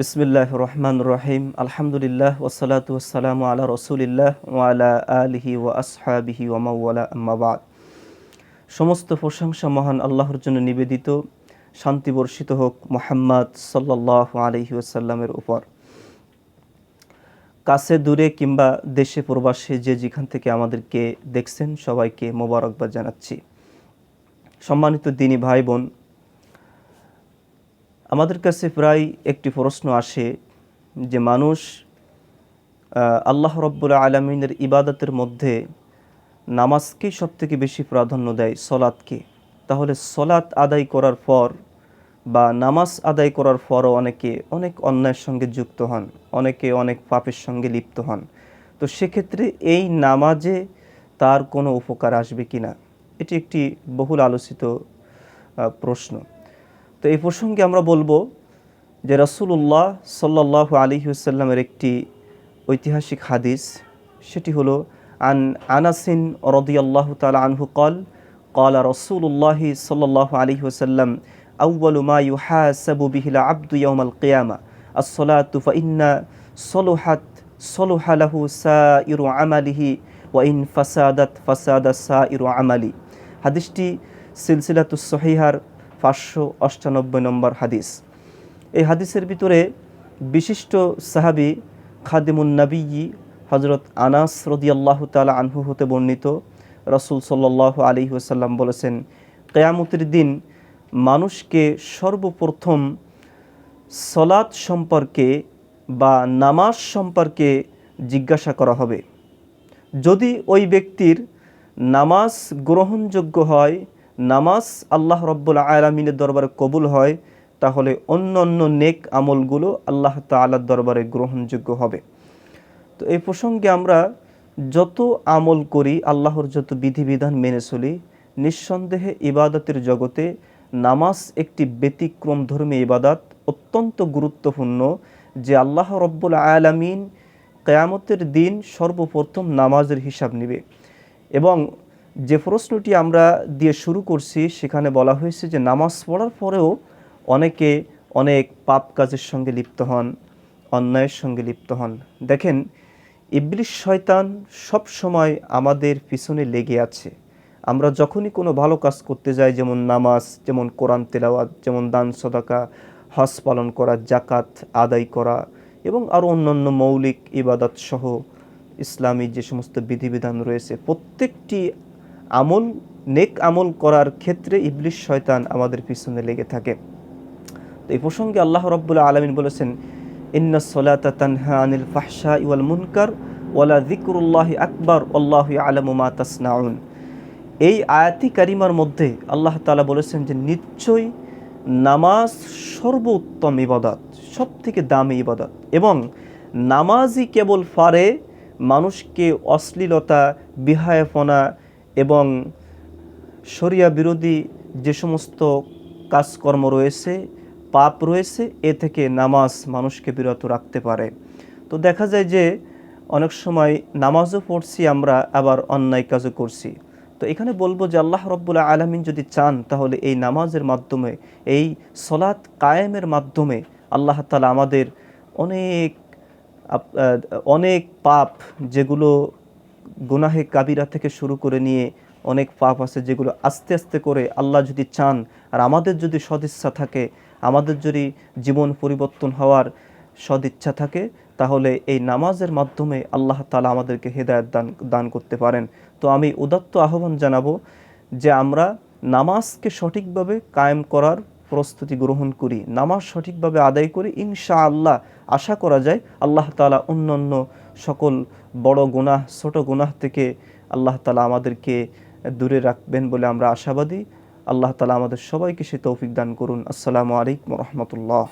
বিসমিল্লাহ রহমান রহিম আলহামদুলিল্লাহ ওসালাত ওসালাম আলা রসুলিল্লাহ ওয়ালা আলিহি ওয়া আসহাবিহি ওয়ামাওয়ালা আম্মাবাদ সমস্ত প্রশংসা মহান আল্লাহর জন্য নিবেদিত শান্তি বর্ষিত হোক মোহাম্মদ সাল্লাহ আলহি ওসাল্লামের উপর। কাছে দূরে কিংবা দেশে প্রবাসে যে যেখান থেকে আমাদেরকে দেখছেন, সবাইকে মোবারকবাদ জানাচ্ছি। সম্মানিত দিনী ভাই বোন আমাদের কাছে প্রায় একটি প্রশ্ন আসে যে মানুষ আল্লাহ রব্বুল আলমিনের ইবাদতের মধ্যে নামাজকেই সব থেকে বেশি প্রাধান্য দেয়, সলাৎকে। তাহলে সলাৎ আদায় করার পর বা নামাজ আদায় করার পরও অনেকে অনেক অন্যায়ের সঙ্গে যুক্ত হন, অনেকে অনেক পাপের সঙ্গে লিপ্ত হন। তো সেক্ষেত্রে এই নামাজে তার কোনো উপকার আসবে কি না এটি একটি বহুল আলোচিত প্রশ্ন। তো এই প্রসঙ্গে আমরা বলব যে রসুলুল্লাহ সাল্লাহ আলী হুসাল্লামের একটি ঐতিহাসিক হাদিস। সেটি হলো, আন আনাসিন রদিয়াল্লাহ আল্লাহ তালা আনহু কল কল রসুল্লাহি সাল্লাহ আলী হুসাল্লাম আউ্বালুমা ইউহা সাবু বিহিলা আব্দু ইয়ামাল কেয়ামা আসলা তুফা ইন্না সলোহাত সলোহালাহু সা ইরু আমালিহি ওয়াইন ফাসাদাত ফাসাদা সা ইরু আমালি। হাদিসটি সিলসিলাতুস সহিহার পাঁচশো অষ্টানব্বই নম্বর হাদিস। এই হাদিসের ভিতরে বিশিষ্ট সাহাবি খাদিমুন হজরত আনাস রদিয়াল্লাহ তালা আনহু হতে বর্ণিত। রসুল সাল্লাহ আলী ওসাল্লাম বলেছেন, কেয়ামতের দিন মানুষকে সর্বপ্রথম সলাৎ সম্পর্কে বা নামাজ সম্পর্কে জিজ্ঞাসা করা হবে। যদি ওই ব্যক্তির নামাজ গ্রহণযোগ্য হয় নামাজ আল্লাহ রব্বুল আলমিনের দরবারে কবুল হয়, তাহলে অন্য অন্য নেক আমলগুলো আল্লাহ তালার দরবারে গ্রহণযোগ্য হবে। তো এই প্রসঙ্গে আমরা যত আমল করি, আল্লাহর যত বিধিবিধান মেনে চলি, নিঃসন্দেহে ইবাদতের জগতে নামাজ একটি ব্যতিক্রম ধর্মী ইবাদত, অত্যন্ত গুরুত্বপূর্ণ, যে আল্লাহ রব্বুল আয়ালামিন কেয়ামতের দিন সর্বপ্রথম নামাজের হিসাব নেবে। এবং যে প্রশ্নটি আমরা দিয়ে শুরু করছি, সেখানে বলা হয়েছে যে নামাজ পড়ার পরেও অনেকে অনেক পাপ কাজের সঙ্গে লিপ্ত হন, অন্যায়ের সঙ্গে লিপ্ত হন। দেখেন ইবলিশ শয়তান সব সময় আমাদের পিছনে লেগে আছে। আমরা যখনই কোনো ভালো কাজ করতে যাই, যেমন নামাজ, যেমন কোরআন তেলাওয়াত, যেমন দান, সদাকা, হজ পালন করা জাকাত আদায় করা, এবং আরও অন্যান্য মৌলিক ইবাদত সহ ইসলামী যে সমস্ত বিধিবিধান রয়েছে, প্রত্যেকটি আমল, নেক আমল করার ক্ষেত্রে ইবলিশ শয়তান আমাদের পিছনে লেগে থাকে। তো এই প্রসঙ্গে আল্লাহ রব্বুল্লাহ আলমিন বলেছেন, ইন্না সলাতা তানহা আনিল ফাহশা ইওয়াল মুনকার ওয়ালা জিকরুল্লাহ আকবর আল্লাহ আলমুমা তাসনাউন। এই আয়াতি কারিমার মধ্যে আল্লাহ তালা বলেছেন যে, নিশ্চয়ই নামাজ সর্বোত্তম ইবাদত সব থেকে দামি ইবাদত। এবং নামাজই কেবল ফারে মানুষকে অশ্লীলতা বিহায়ফনা এবং শরিয়া বিরোধী যে সমস্ত কাজকর্ম রয়েছে, পাপ রয়েছে, এ থেকে নামাজ মানুষকে বিরত রাখতে পারে। তো দেখা যায় যে অনেক সময় নামাজও পড়ছি, আমরা আবার অন্যায় কাজও করছি। তো এখানে বলব যে আল্লাহ রব্বুল্লাহ আলমিন যদি চান, তাহলে এই নামাজের মাধ্যমে, এই সলাৎ কায়েমের মাধ্যমে আল্লাহ তালা আমাদের অনেক অনেক পাপ যেগুলো গুনাহে কাবিরা থেকে শুরু করে নিয়ে অনেক পাপ আছে যেগুলো আস্তে আস্তে করে আল্লাহ যদি চান, আর আমাদের যদি সদিচ্ছা থাকে, আমাদের যদি জীবন পরিবর্তন হওয়ার সদিচ্ছা থাকে, তাহলে এই নামাজের মাধ্যমে আল্লাহ তালা আমাদেরকে হেদায়ত দান দান করতে পারেন। তো আমি উদাত্ত আহ্বান জানাব যে আমরা নামাজকে সঠিকভাবে কায়েম করার প্রস্তুতি গ্রহণ করি, নামাজ সঠিকভাবে আদায় করি। ইনশা আল্লাহ আশা করা যায় আল্লাহ তালা অন্য অন্য সকল বড় গুনাহ, ছোট গুনাহ থেকে আল্লাহ তালা আমাদেরকে দূরে রাখবেন বলে আমরা আশাবাদী। আল্লাহ তালা আমাদের সবাইকে সে তৌফিক দান করুন। আসসালামু আলাইকুম রহমতুল্লাহ।